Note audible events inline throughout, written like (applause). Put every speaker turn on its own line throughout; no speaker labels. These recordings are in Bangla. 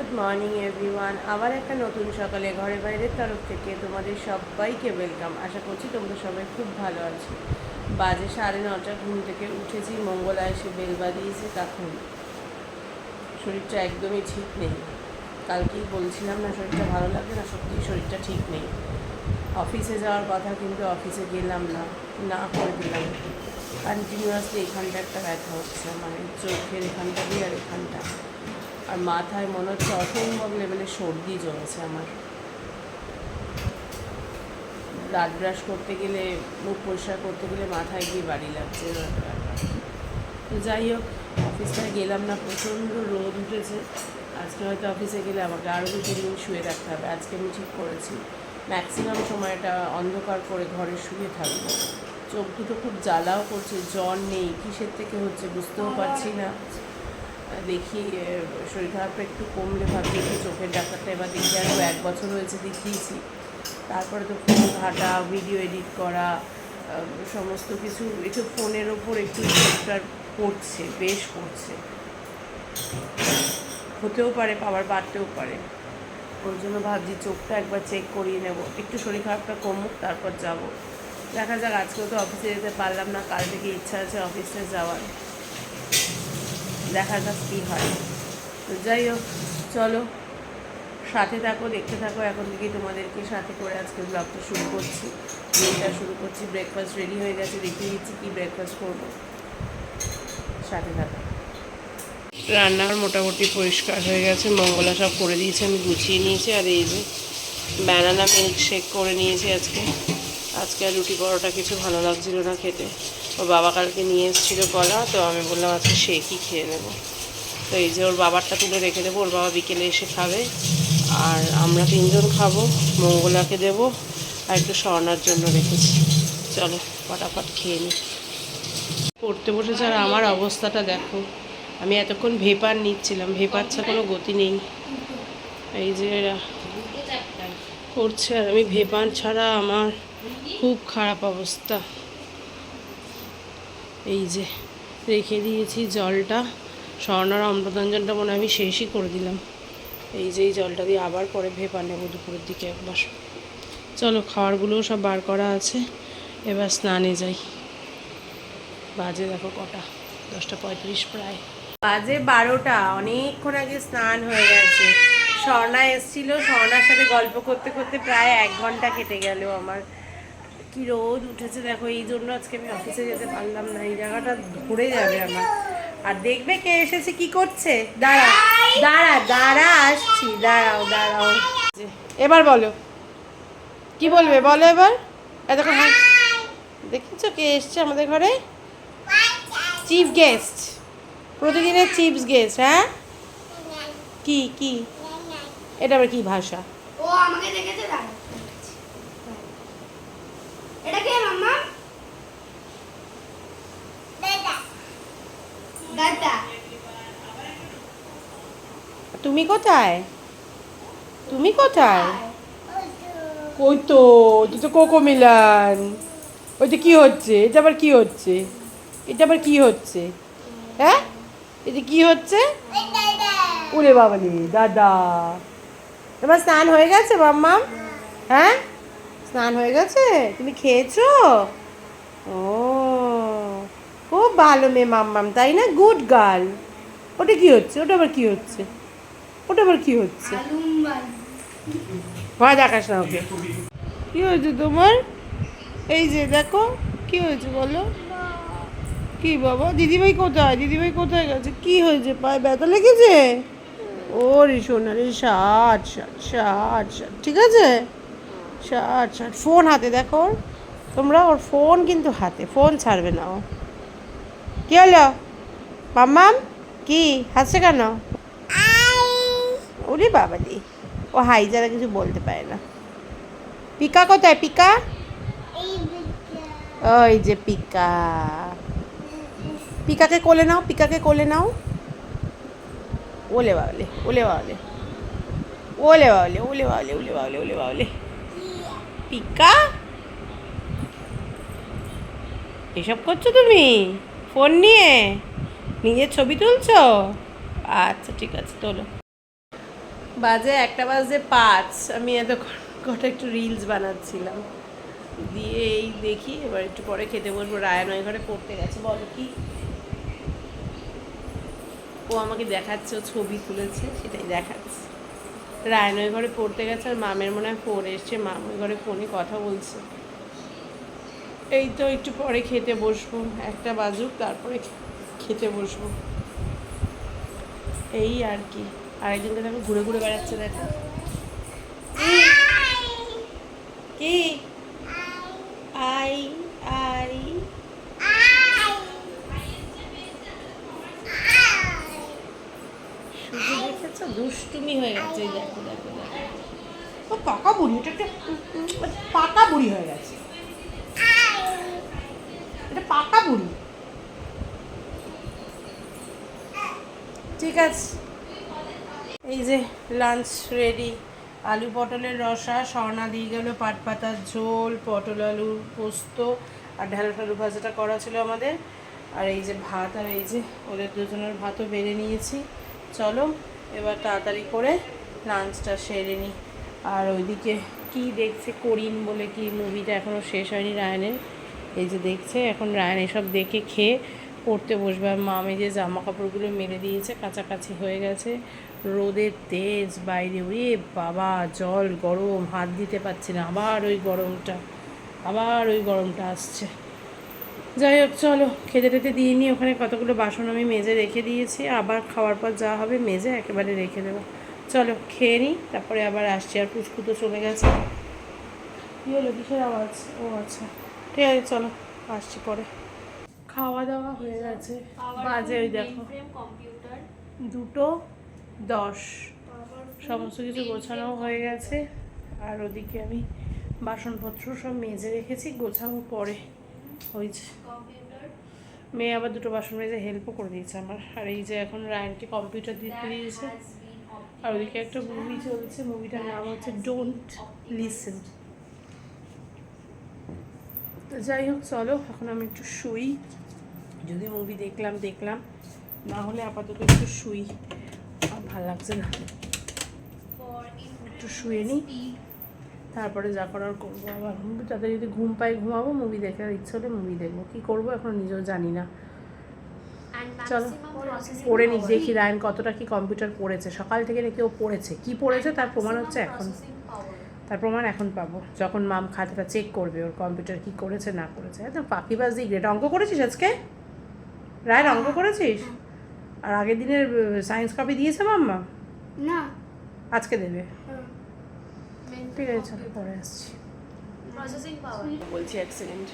গুড মর্নিং এভরিওয়ান আবার একটা নতুন সকালে ঘরে বাইরের তরফ থেকে তোমাদের সবাইকে ওয়েলকাম আশা করছি তোমরা সবাই খুব ভালো আছো। বাজে সাড়ে নটা ঘুম থেকে উঠেছি, মঙ্গলা এসে বেল বাজিয়েছে, তখন শরীরটা একদমই ঠিক নেই। কালকেই বলছিলাম না, শরীরটা ভালো লাগে না, সত্যিই শরীরটা ঠিক নেই। অফিসে যাওয়ার কথা, কিন্তু অফিসে গেলাম না না করে দিলাম। কন্টিনিউয়াসলি এখানটা একটা ব্যথা হচ্ছে মানে চোখের এখানটা দিয়ে আর এখানটা। আর মাথায় মনে হচ্ছে অসম্ভব লেভেলে সর্দি জমেছে আমার। দাঁত ব্রাশ করতে গেলে, মুখ পরিষ্কার করতে গেলে মাথায় গিয়ে বাড়ি লাগছে তো যাই হোক অফিসটায় গেলাম না, প্রচণ্ড রোদ উঠেছে। আজকে হয়তো অফিসে গেলে আমাকে আরও দু, তিন দিন শুয়ে রাখতে হবে। আজকে আমি ঠিক করেছি। ম্যাক্সিমাম সময়টা অন্ধকার করে ঘরে শুয়ে থাকব। চোখ দুটো খুব জ্বালাও করছে, জ্বর নেই, কিসের থেকে হচ্ছে বুঝতেও পারছি না। দেখি শরীর খারাপটা একটু কমলে ভাবছি, একটু চোখের ডাক্তারটা এবার দেখি আরও এক বছর হয়েছে দেখিয়েছি। তারপরে তো ফোন ঘাটা ভিডিও এডিট করা সমস্ত কিছু একটু ফোনের ওপর একটু ইফেক্টটার পড়ছে বেশ পড়ছে হতেও পারে পাওয়ার বাড়তেও পারে। ওর জন্য ভাবছি চোখটা একবার চেক করিয়ে নেব। একটু শরীর খারাপটা কমুক, তারপর যাব। দেখা যাক, আজকেও তো অফিসে যেতে পারলাম না, কাল থেকে ইচ্ছা আছে অফিসে যাওয়ার। দেখা যাক কী হয়। তো যাই হোক, চলো, সাথে থাকো, দেখতে থাকো। এখন থেকেই তোমাদেরকে সাথে করে আজকে ব্লগটা শুরু করছি। দিনটা শুরু করছি ব্রেকফাস্ট রেডি হয়ে গেছে, দেখিয়ে দিচ্ছি কী ব্রেকফাস্ট করব। সাথে থাকো। রান্নার মোটামুটি পরিষ্কার হয়ে গেছে, মঙ্গলা সব করে দিয়েছে, আমি গুছিয়ে নিয়েছি, আর এই যে ব্যানানা মিল্ক শেক করে নিয়েছি আজকে। আজকে আর রুটি পরোটা কিছু ভালো লাগছিল না খেতে। ওর বাবা কালকে নিয়ে এসেছিল কলা, তো আমি বললাম আজকে শেকই খেয়ে নেব? তো এই যে ওর বাবারটা তুলে রেখে দেবো, ওর বাবা বিকেলে এসে খাবে। আর আমরা তিনজন খাব, মঙ্গলাকে দেবো, আর একটু স্বর্ণার জন্য রেখেছি। চলো, ফটাফট খেয়ে নিই পড়তে বসেছে আর আমার অবস্থাটা দেখো। আমি এতক্ষণ ভেপার নিচ্ছিলাম, ভেপার ছা কোনো গতি নেই। এই যে করছে আর আমি ভেপার ছাড়া আমার খুব খারাপ অবস্থা। এই যে, রেখে দিয়েছি জলটা। স্বর্ণার অমৃতাঞ্জনটা মনে আমি শেষই করে দিলাম। এই যে, এই জলটা দিয়ে আবার পরে ভেপা নেব দুপুরের দিকে একবার। চলো খাবারগুলোও সব বার করা আছে। এবার স্নানে যাই। বাজে দেখো কটা? দশটা পঁয়ত্রিশ প্রায়। বাজে বারোটা। অনেকক্ষণ আগে স্নান হয়ে গেছে। স্বর্ণা এসছিল। স্বর্ণার সাথে গল্প করতে করতে প্রায় এক ঘণ্টা কেটে গেল আমার। কি রোদ উঠেছে দেখো এই জন্য আজকে আমি অফিসে যেতে পারলাম না। এই জায়গাটা ঘুরে যাবে আমার। আর দেখবে কে এসেছে কি করছে? দাঁড়া দাঁড়া দাঁড়া আসছি। দাঁড়াও দাঁড়াও। এবার বলো। কি বলবে? বলো এবার। এতক্ষণ হ্যাঁ। দেখেছ কে এসছে আমাদের ঘরে? চিফ গেস্ট প্রতিদিনের চিপস গেস্ট হ্যাঁ? কি কি? এটা আবার কি ভাষা?
ও আমাকে দেখেছে এটা কে মাম্মা দাদা দাদা
তুমি কোথায়? তুমি কোথায়? ওই তো তুই তো কোকো মিলান। ওইটা কি হচ্ছে? এটা আবার কি হচ্ছে? এটা আবার কি হচ্ছে? হ্যাঁ? এটা কি হচ্ছে? উরে বাবালি দাদা। তোমার স্নান হয়ে গেছে মাম্মাম? হ্যাঁ? স্নান হয়ে গেছে? তুমি খেয়েছো? ও, খুব ভালো মেয়ে মাম্মাম, তাই না? Good girl. ওটা কি হচ্ছে? ওটা আবার কি হচ্ছে? ওটা আবার কি হচ্ছে? ভয় দেখাস না ওকে। কি হয়েছে তোমার? এই যে, দেখো, কি হয়েছে বলো? কি বাবা? দিদিভাই কোথায়? দিদিভাই কোথায় গেছে? কি হয়েছে? পায়ে ব্যথা লেগেছে? ও রে সোনা রে ষাট ষাট ষাট ষাট ঠিক আছে? ষাট ষাট ফোন হাতে দেখো ওর। তোমরা ওর ফোন কিন্তু হাতে ফোন ছাড়বে না ও। কি হলো? মাম্মাম? কি? হাসছে কেন? ওরে বাবা দি ও হাই যারা কিছু বলতে পারে না। পিকা কোথায় পিকা। ওই যে পিকা। পিকাকে কোলে নাও পিকাকে কোলে নাও। ওলে বাবলে ওলে বাবলে। ওলে বাবলে ওলে বাবলে ওলে বাবলে ওলে বাবলে। পিকা? এসব করছ তুমি? ফোন নিয়ে? নিজের ছবি তুলছো? আচ্ছা ঠিক আছে, তোলো। বাজে একটা বাজে পাঁচ। আমি এত কটা একটু রিলস বানাচ্ছিলাম। দিয়ে এই দেখি, এবার একটু পরে খেতে বলব রায়ন ওই ঘরে পড়তে গেছে, বলো কি? ও আমাকে দেখাচ্ছে ছবি তুলেছে, সেটাই দেখাচ্ছে। রায়ন ওই ঘরে পড়তে গেছে আর মামের মনে হয় ফোন এসছে। মাম ওই ঘরে ফোনে কথা বলছে। এই তো একটু পরে খেতে বসবো। একটা বাজুক তারপরে খেতে বসবো। এই আর কি। আরেকজনকে দেখো ঘুরে ঘুরে বেড়াচ্ছে দেখো। কি? আই আই শুধু দেখেছ দুষ্টুমি হয়ে গেছে দেখো দেখো দেখো। পাকা বুড়ি, এটা একটা পাকা বুড়ি হয়ে গেছে। এটা পাকা বুড়ি। ঠিক আছে। এই যে লাঞ্চ রেডি আলু পটলের রসা, স্বর্ণা দিয়ে গেল পাট পাতার ঝোল, পটল আলুর পোস্ত, আর ঢ্যাঁড়স আলু ভাজাটা করা ছিল আমাদের। আর এই যে ভাত, আর এই যে ওদের দুজনের ভাতও বেড়ে নিয়েছি। চলো এবার তাড়াতাড়ি করে লাঞ্চটা সেরে নিই আর ওইদিকে কি দেখছে করিন বলে কি মুভিটা এখনও শেষ হয়নি রায়নের? এই যে দেখছে, এখন রায়ন এসব দেখে খেয়ে পড়তে বসবে। আর মামে যে জামা কাপড়গুলো মেলে দিয়েছে, কাছাকাছি হয়ে গেছে। রোদের তেজ বাইরে, ওরে বাবা, জল গরম, হাত দিতে পারছি না। আবার ওই গরমটা, আবার ওই গরমটা আসছে। যাই হোক চলো খেতে টেতে দিয়ে নিই। ওখানে কতগুলো বাসন আমি মেজে রেখে দিয়েছি। আবার খাওয়ার পর যা হবে মেজে একেবারে রেখে দেবো। চলো খেয়ে নিই তারপরে আবার আসছি। আর পুচকু তো চলে গেছে। কী হলো? কিসের আওয়াজ? ও আচ্ছা। ঠিক আছে চলো আসছি পরে। খাওয়া দাওয়া হয়ে গেছে। বাজে ওই দেখো। দুটো দশ। সমস্ত কিছু গোছানো হয়ে গেছে। আর ওদিকে আমি বাসনপত্র সব মেজে রেখেছি গোছাবো পরে। হয়েছে মেয়ে আবার দুটো বাসন মেজে হেল্পও করে দিয়েছে আমার। আর এই যে এখন রায়নকে কম্পিউটার দিতে দিয়েছে। আর ওদিকে একটা মুভি চলছে মুভিটার নাম হচ্ছে ডোন্ট লিসেন তো যাই হোক চলো এখন আমি একটু শুই। যদি মুভি দেখলাম দেখলাম। না হলে আপাতত একটু শুই। আর ভালো লাগছে না। একটু শুয়ে নিই তারপরে যা করার করব আবার। তাতে যদি ঘুম পাই ঘুমাবো মুভি দেখার ইচ্ছে হলে মুভি দেখব। কী করব এখন নিজেও জানি না। চলো পড়ে নিক দেখি রায়ন কতটা কি কম্পিউটার পড়েছে। সকাল থেকে নাকি ও পড়েছে। কি পড়েছে তার প্রমাণ হচ্ছে এখন। তার প্রমাণ এখন পাবো। যখন মাম খাতাটা চেক করবে ওর কম্পিউটার কি করেছে না করেছে। একদম পাখিবাজ দিয়ে গ্রেড অঙ্ক করেছিস আজকে? রায়ের অঙ্ক করেছিস? আর আগের দিনের সায়েন্স কপি দিয়েছে মাম্মা?
না।
আজকে দেবে। ঠিক আছে পরে আসছি। বলছি এক সেকেন্ড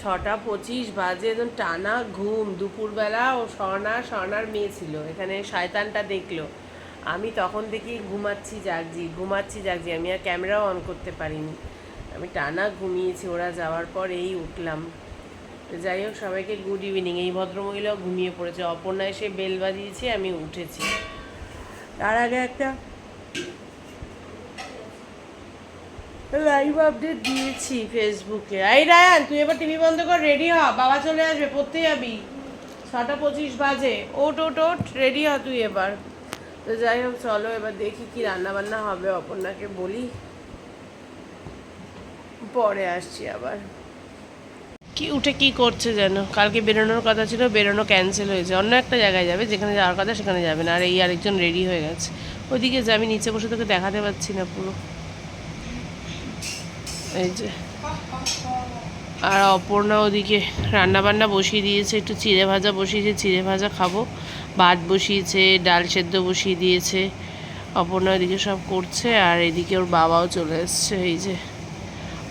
ছটা পঁচিশ বাজে একদম টানা ঘুম। দুপুরবেলা ও স্বর্ণা স্বর্ণার মেয়ে ছিল। এখানে শয়তানটা দেখল। আমি তখন থেকেই ঘুমাচ্ছি জাগজি ঘুমাচ্ছি জাগজি আমি আর ক্যামেরাও অন করতে পারিনি। আমি টানা ঘুমিয়েছি ওরা যাওয়ার পর এই উঠলাম। তো যাই হোক সবাইকে গুড ইভিনিং এই ভদ্রমহিলাও ঘুমিয়ে পড়েছে। অপর্ণা এসে বেল বাজিয়েছে আমি উঠেছি। তার আগে একটা লাইভ আপডেট দিয়েছি ফেসবুকে এই রায়ান, তুই এবার টিভি বন্ধ কর রেডি হ, বাবা চলে আসবে, পড়তে যাবি। ছটা পঁচিশ বাজে। ওট ওট ওট রেডি হ তুই এবার। তো যাই হোক, চলো এবার দেখি কি রান্না বান্না হবে, অপর্ণাকে বলি। পরে আসছি আবার। কি উঠে কি করছে যেন? কালকে বেরোনোর কথা ছিল, বেরোনো ক্যান্সেল হয়েছে। অন্য একটা জায়গায় যাবে, যেখানে যাওয়ার কথা সেখানে যাবে না। আর এই আরেকজন রেডি হয়ে গেছে। ওইদিকে যে আমি নিচে বসে তোকে দেখাতে পাচ্ছি না পুরো। এই যে। আর অপর্ণা ওদিকে রান্না বান্না বসিয়ে দিয়েছে, একটু চিড়ে ভাজা বসিয়েছে, চিড়ে ভাজা খাব। ভাত বসিয়েছে, ডাল সেদ্ধ বসিয়ে দিয়েছে। অপর্ণা ওদিকে সব করছে আর এদিকে ওর বাবাও চলে এসছে, এই যে।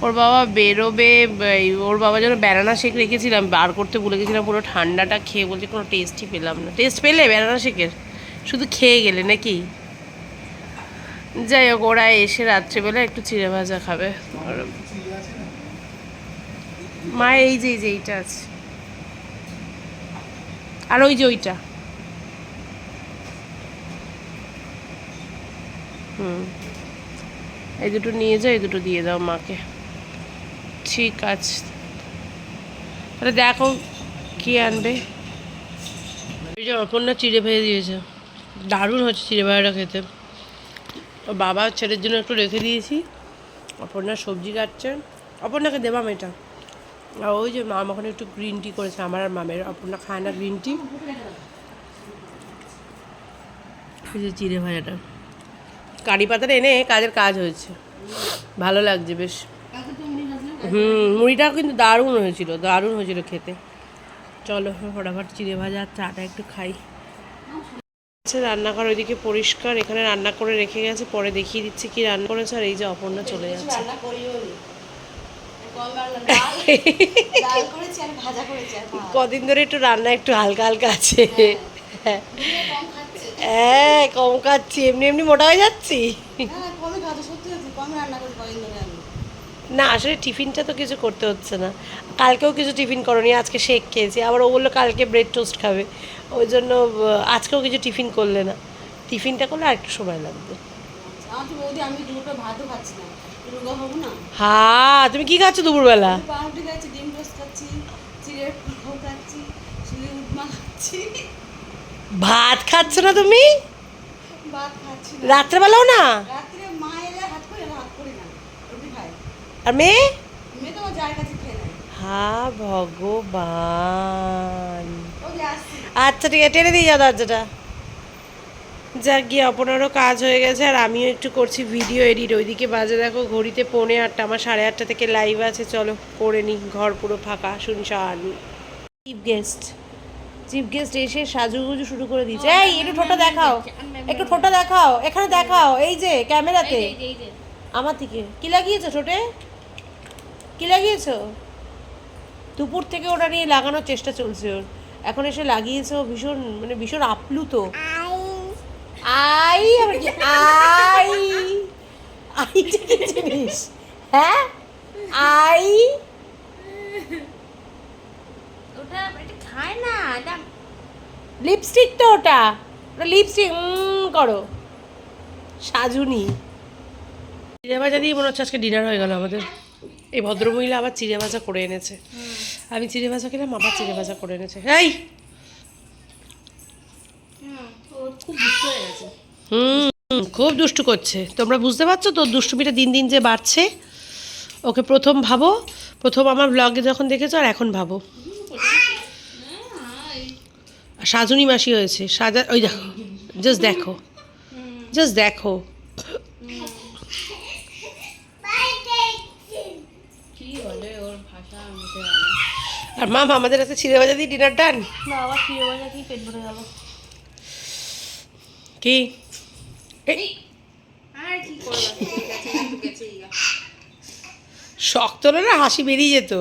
ওর বাবা বেরোবে ওর বাবা যেন ব্যানানা শেক রেখেছিলাম, বার করতে ভুলে গেছিলাম, পুরো ঠান্ডাটা খেয়ে বলছে কোনো টেস্টই পেলাম না। টেস্ট পেলে ব্যানানা শেকের? শুধু খেয়ে গেলে নাকি? যাই হোক, ওরা এসে রাত্রেবেলা একটু চিড়ে ভাজা খাবে। মা, এই যে এই যে, এইটা আছে। আর ওই যে, ওইটা। হুম। এই দুটো নিয়ে যাও, এই দুটো দিয়ে দাও মাকে। ঠিক আছে। তাহলে দেখো কি আনবে। ওই যে, অপর্ণা চিড়ে ভেজে দিয়েছে। দারুণ হচ্ছে চিড়ে ভাজাটা খেতে। ও বাবা ছেলের জন্য একটু রেখে দিয়েছি। অপর্ণা সবজি কাটছে। অপর্ণাকে দেবাম এটা। আর ওই যে মাম ওখানে একটু গ্রিন টি করেছে, আমার আর মামের। অপর্ণা খায় না গ্রিন টি চিড়ে ভাজাটা। কারি পাতাটা এনে কাজের কাজ হয়েছে। ভালো লাগছে বেশ। হুম, মুড়িটাও কিন্তু দারুণ হয়েছিল দারুণ হয়েছিল খেতে। চলো ফটাফট চিড়ে ভাজা চাটা একটু খাই। রান্নাঘর ওইদিকে পরিষ্কার এখানে রান্না করে রেখে গেছে পরে দেখিয়ে দিচ্ছি কি রান্না করেছে আর এই যে অপর্ণা চলে যাচ্ছে। কদিন ধরে একটু রান্না একটু হালকা হালকা আছে। হ্যাঁ।
কম খাচ্ছে।
হ্যাঁ কম খাচ্ছি এমনি এমনি মোটা হয়ে যাচ্ছি।
হ্যাঁ
না আসলে টিফিনটা তো কিছু করতে হচ্ছে না। কালকেও কিছু টিফিন করনি আজকে শেক খেয়েছি। আবার ও বলল কালকে ব্রেড টোস্ট খাবে। ওই জন্য আজকেও কিছু টিফিন করলে না। টিফিনটা করলে আর একটু সময় লাগবে।
না।
হ্যাঁ তুমি কি খাচ্ছ দুপুরবেলা? ভাত খাচ্ছ না তুমি? রাত্রেবেলাও না? আর মেয়ে? হা ভগবান
ও যে আসছি
আচ্ছা ঠিক আছে টেনে দিয়ে যাও দরজাটা। যাক গিয়ে অপনারও কাজ হয়ে গেছে আর আমিও একটু করছি ভিডিও এডিট। ওইদিকে বাজে দেখো ঘড়িতে পৌনে আটটা আমার সাড়ে আটটা থেকে লাইভ আছে চলো করে নিই ঘর পুরো ফাঁকা শুনশান। চিফ গেস্ট চিফ গেস্ট এসে সাজুগুজু শুরু করে দিয়েছে। এই একটু ঠোঁটা দেখাও একটু ঠোঁটা দেখাও এখানে দেখাও এই যে ক্যামেরাতে। আমার থেকে কি লাগিয়েছো ঠোঁটে? কি লাগিয়েছো? দুপুর থেকে ওটা নিয়ে লাগানোর চেষ্টা চলছে ওর। এখন এসে লাগিয়েছে ও ভীষণ মানে ভীষণ আপ্লুত। আই। আবার কি? আই। আইটা কি জিনিস? হ্যাঁ? আই।
ওটা এটা খায় না এটা
লিপস্টিক তো ওটা। ওটা লিপস্টিক করো। সাজুনি। ভাজা দিয়ে মনে হচ্ছে আজকে ডিনার হয়ে গেল আমাদের। এই ভদ্রমহিলা আবার চিড়ে ভাজা করে এনেছে। আমি চিড়ে ভাজা খেলাম, আবার চিড়ে ভাজা করে এনেছে। এই হুম, খুব দুষ্টু করছে। তোমরা বুঝতে পারছ তো দুষ্টুমিটা দিন দিন যে বাড়ছে? ওকে প্রথম ভাবো, প্রথম আমার ব্লগে যখন দেখেছ আর এখন ভাবো। সাজুনি মাসি হয়েছে, সাজা ওই দেখো জাস্ট দেখো জাস্ট দেখো
কি বলে ওর ভাষা আমি তো
আর মাম আমাদের হাতে ছিঁড়ে ভাজা দিয়ে ডিনার ডান
না আবার ফিরে বাজা কি পেট ভরে গেল।
কি। শক্ত হলে না হাসি বেরিয়ে যেত।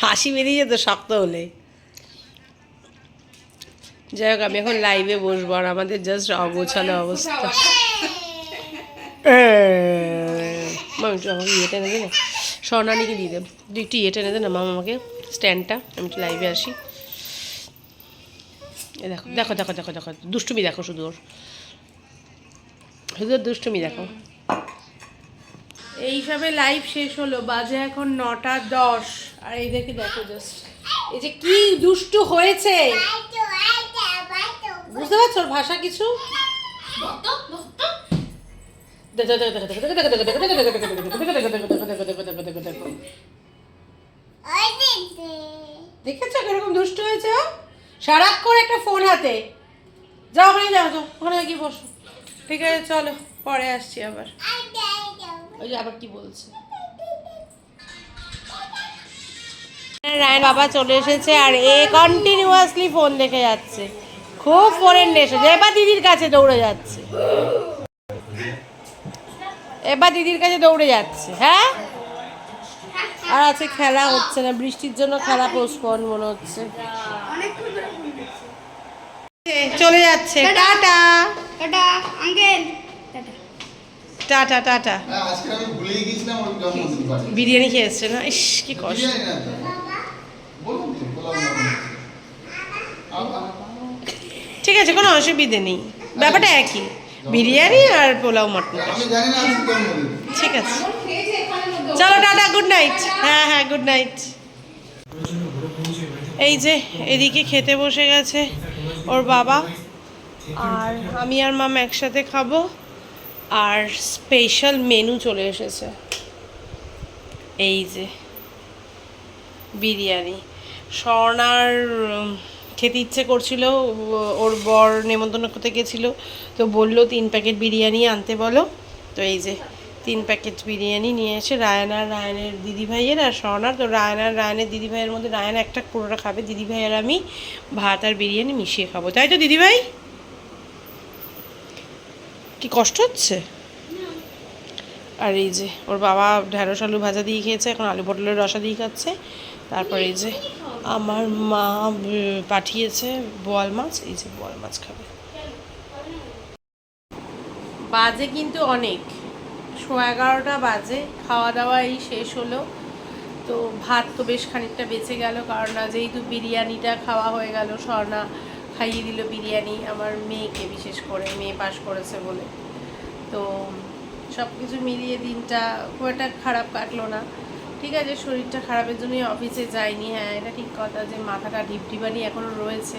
হাসি বেরিয়ে যেত শক্ত হলে। যাই হোক আমি এখন লাইভে বসবো আর আমাদের জাস্ট অগোছালো অবস্থা। (laughs) মাম একটু আমাকে ইয়ে টেনে না। স্বর্ণালীকে দিয়ে দেব তুই একটু ইয়ে টেনে দে না মাম আমাকে স্ট্যান্ডটা আমি একটু লাইভে আসি দেখো দেখো দেখো দেখো দেখো দুষ্টুমি দেখো শুধু ওর শুধু দুষ্টুমি দেখো এইভাবে লাইভ শেষ হলো বাজে এখন নটা দশ আর এই দেখে দেখো জাস্ট এই যে কি দুষ্টু হয়েছে বুঝতে পারছ ভাষা কিছু দেখেছ কীরকম দুষ্ট হয়েছে? সারাক্ষণ একটা ফোন হাতে। যাও ওখানে যাও যাও ওখানে গিয়ে বসো। ঠিক আছে চলো পরে আসছি আবার। ওই যে আবার কি বলছে। রায়ন বাবা চলে এসেছে আর এ কন্টিনিউয়াসলি ফোন দেখে যাচ্ছে। খুব ফোনের নেশা। এবার দিদির কাছে দৌড়ে যাচ্ছে। এবার দিদির কাছে দৌড়ে যাচ্ছে হ্যাঁ? আর আজকে খেলা হচ্ছে না বৃষ্টির জন্য খেলা পোস্টপন মনে হচ্ছে। চলে যাচ্ছে tata.
Tata. Uncle.
Tata. Tata biryani খেয়ে এসছে না? ইস কি কষ্ট। ঠিক আছে কোনো অসুবিধে নেই। ব্যাপারটা একই। বিরিয়ানি আর পোলাও মটন। ঠিক আছে। চলো টাটা গুড নাইট হ্যাঁ হ্যাঁ গুড নাইট এই যে, এদিকে খেতে বসে গেছে ওর বাবা। আর আমি আর মাম একসাথে খাব। আর স্পেশাল মেনু চলে এসেছে। এই যে, বিরিয়ানি। স্বর্ণার খেতে ইচ্ছে করছিল, ওর বর নেমন্তন্ন করতে গেছিল। তো বলল, তিন প্যাকেট বিরিয়ানি আনতে বলো। তো এই যে তিন প্যাকেট বিরিয়ানি নিয়ে এসে রায়নার রায়নের দিদিভাইয়ের আর স্বর্ণার তো রায়নার রায়নের দিদিভাইয়ের মধ্যে রায়না একটা পুরোটা খাবে, দিদিভাই আর আমি ভাত আর বিরিয়ানি মিশিয়ে খাব। তাই তো দিদিভাই? কি কষ্ট হচ্ছে? আর এই যে, ওর বাবা ঢ্যাঁড়স আলু ভাজা দিয়ে খেয়েছে, এখন আলু পটলের রসা দিয়ে খাচ্ছে। তারপর এই যে আমার মা পাঠিয়েছে বোয়াল মাছ, এই যে বোয়াল মাছ খাবে। বাজে কিন্তু অনেক। সোয়া এগারোটা বাজে খাওয়া দাওয়া এই শেষ হলো। তো ভাত তো বেশ খানিকটা বেঁচে গেল, কারণ না যেহেতু বিরিয়ানিটা খাওয়া হয়ে গেল, স্বর্ণা খাইয়ে দিল বিরিয়ানি, আমার মেয়েকে বিশেষ করে, মেয়ে পাশ করেছে বলে। তো সব কিছু মিলিয়ে দিনটা খুব একটা খারাপ কাটলো না। ঠিক আছে, শরীরটা খারাপের জন্যই অফিসে যাইনি হ্যাঁ এটা ঠিক কথা যে মাথাটা ঢিপঢিপানি এখনও রয়েছে।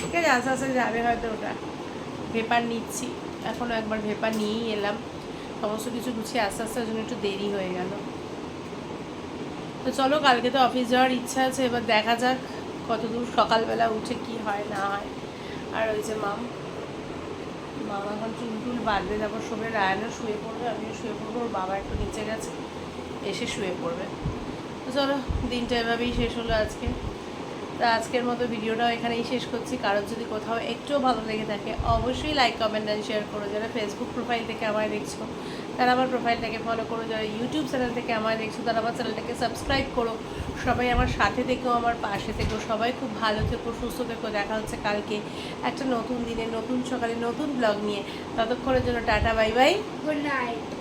ঠিক আছে, আস্তে আস্তে যাবে হয়তো ওটা। ভেপার নিচ্ছি এখনও একবার ভেপার নিয়েই এলাম। সমস্ত কিছু গুছিয়ে আস্তে আস্তে জন্য একটু দেরি হয়ে গেল। তো চলো, কালকে তো অফিস যাওয়ার ইচ্ছা আছে, এবার দেখা যাক কতদূর সকালবেলা উঠে কি হয়, না হয়। আর ওই যে মাম মাম এখন চুল টুল বাঁধবে, তারপর শোবে, রায়ানও শুয়ে পড়বে, আমিও শুয়ে পড়ব, ওর বাবা একটু নিচে গেছে, এসে শুয়ে পড়বে। তো চলো, দিনটা এভাবেই শেষ হলো আজকে। তা আজকের মতো ভিডিওটাও এখানেই শেষ করছি। কারোর যদি কোথাও একটুও ভালো লেগে থাকে, অবশ্যই লাইক কমেন্ট অ্যান্ড শেয়ার করো। যারা ফেসবুক প্রোফাইল থেকে আমায় দেখছ তারা আমার প্রোফাইলটাকে ফলো করো, যারা ইউটিউব চ্যানেল থেকে আমার দেখছ, তারা আমার চ্যানেলটাকে সাবস্ক্রাইব করো। সবাই আমার সাথে থেকেও আমার পাশে থেকেও সবাই খুব ভালো থেকো, সুস্থ থেকো। দেখা হচ্ছে কালকে একটা নতুন দিনে, নতুন সকালে নতুন ব্লগ নিয়ে। ততক্ষণের জন্য tata bye bye
good night